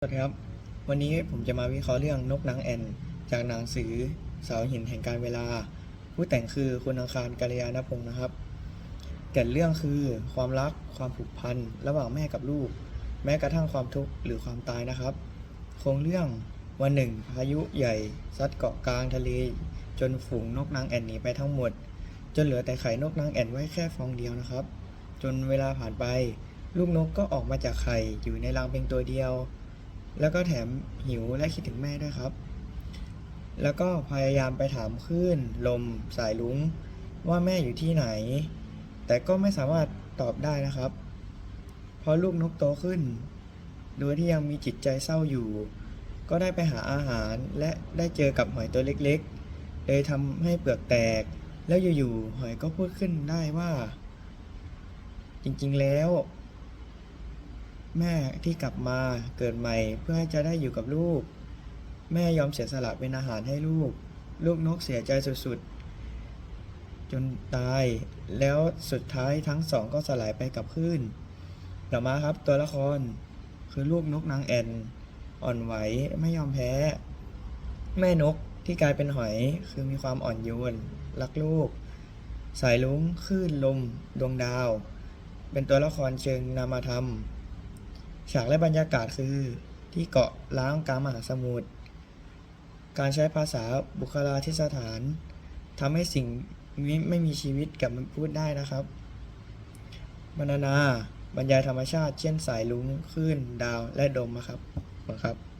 สวัสดีครับ วันนี้ผมจะมาวิเคราะห์เรื่องนกนางแอ่น จากหนังสือเสาหินแห่งการเวลา ผู้แต่งคือคุณอังคารกัลยาณพงศ์นะครับแก่นเรื่องคือความรักความผูกพันระหว่างแม่กับลูก แม้กระทั่งความทุกข์หรือความตายนะครับ โครงเรื่องวันหนึ่งพายุใหญ่ซัดเกาะกลางทะเล จนฝูงนกนางแอ่นหนีไปทั้งหมด จนเหลือแต่ไข่นกนางแอ่นไว้แค่ฟองเดียวนะครับ จนเวลาผ่านไป ลูกนกก็ออกมาจากไข่อยู่ในรังเพียงตัวเดียว แล้วก็แถมหิวและคิดถึงแม่ด้วยครับ แล้วก็พยายามไปถามคลื่นลมสายลุงว่าแม่อยู่ที่ไหน แต่ก็ไม่สามารถตอบได้นะครับ เพอลูกนกโตขึ้น โดยที่ยังมีจิตใจเศร้าอยู่ ก็ได้ไปหาอาหารและได้เจอกับหอยตัวเล็กๆ เลยทำให้เปลือกแตก แล้วอยู่ๆหอยก็พูดขึ้นได้ว่า จริงๆแล้ว แม่ที่กลับมาเกิดใหม่เพื่อให้จะได้อยู่กับลูก แม่ยอมเสียสละเป็นอาหารให้ลูก ลูกนกเสียใจสุดๆ จนตาย แล้วสุดท้ายทั้งสองก็สลายไปกับคลื่นต่อมาครับตัวละครคือลูกนกนางแอ่นอ่อนไหวไม่ยอมแพ้ แม่นกที่กลายเป็นหอยคือมีความอ่อนโยนรักลูก สายลุงคลื่นลม ดวงดาว เป็นตัวละครเชิงนามธรรม ฉากและบรรยากาศคือที่เกาะล้างกลางมหาสมุทร การใช้ภาษาบุคลาธิสถานทำให้สิ่งนี้ไม่มีชีวิตกับมันพูดได้นะครับบรรณาบรรยายธรรมชาติ เช่นสายลุงคลื่นดาวและดมนะครับขอบคุณครับ